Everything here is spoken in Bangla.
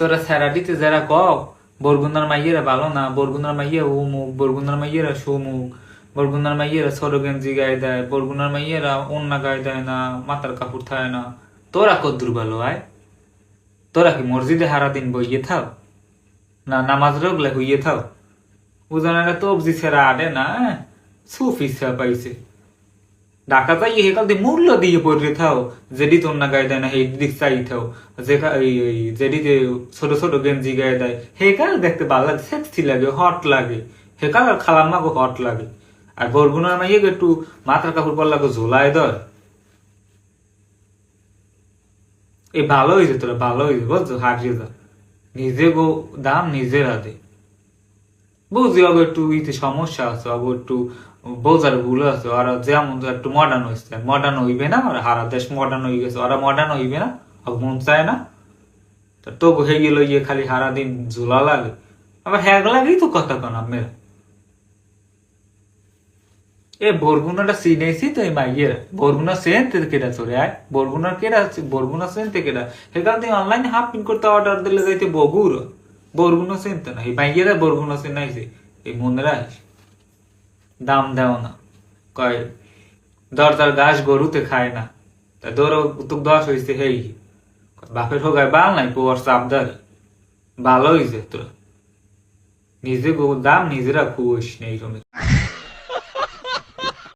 তোরা স্যারাডিতে যারা কও, বরগুনার মাইয়েরা ভালো না, বরগুনার মাইয়া উমুক, বরগুনার মাইয়েরা সুমুক, বরগুনার মাইয়েরা ছোট গেঞ্জি গায়ে দেয়, বরগুনার মাইয়েরা অন্য গায়ে দেয় না, মাথার কাপড় থায় না। তোরা কদ্দুর ভালো, আয়। তোরা কি মসজিদে হারা দিন বইয়ে থাও? না নামাজ রোগলে হইয়ে থাও? তো অবজি ছেড়া আডে না সুফি ছেড়া পাইছে। ঢাকা যাই হেকাল দিয়ে মূল্য দিয়ে পড়ে থাও যেডি তোর না গায়ে দেয় না সেই দিক চাই থাও। এই যেডি যে ছোট ছোট গেঞ্জি গায়ে দেয় হেকাল দেখতে ভালো লাগে সেক্সি লাগে হট লাগে। হেকাল আর খালার মাগো হট লাগে আর বরগুনার মাইয়ে একটু মাথার কাপড় পর লাগে ঝোলায় দর এই ভালো হয়েছে তোরা ভালো হয়েছে বুঝছ হারিয়ে যা নিজে গো দাম নিজের হাতে বুঝি অগো একটু ইতে সমস্যা আছে অগো একটু বোঝার ভুল আছে ওরা যেমন একটু মডার্ন হয়েছে। মডার্ন হইবে না, আর হারা দেশ মডার্ন হয়ে গেছে, ওরা মডার্ন হইবে না অগ মন চায় না। তা তো হয়ে গেল ইয়ে খালি হারা দিন ঝুলা লাগে। আবার হ্যাগ লাগেই তো কথা কন মেরা এ বরগুনাটা চিনেছি তো এই মাইয়ের। বরগুনা সেন থেকে কেটা চলে আয়? বরগুনার কেটা বরগুনা সেন থেকে কেটা সেখান থেকে অনলাইনে হাফ প্রিন্ট করতে অর্ডার দিলে যাইতে বগুর বরগুনা সেন তো না এই বাইকেরা বরগুনা সেন আইছে এই মনেরা দাম দেও না। কয় দরদার গাছ গরুতে খায় না। তা দৌড় উতুক দশ হয়েছে হেই বাপের হোগায় বাল নাই পোয়ার চাপদার ভালো হয়েছে তোরা নিজে দাম নিজেরা খুব নেই রকমের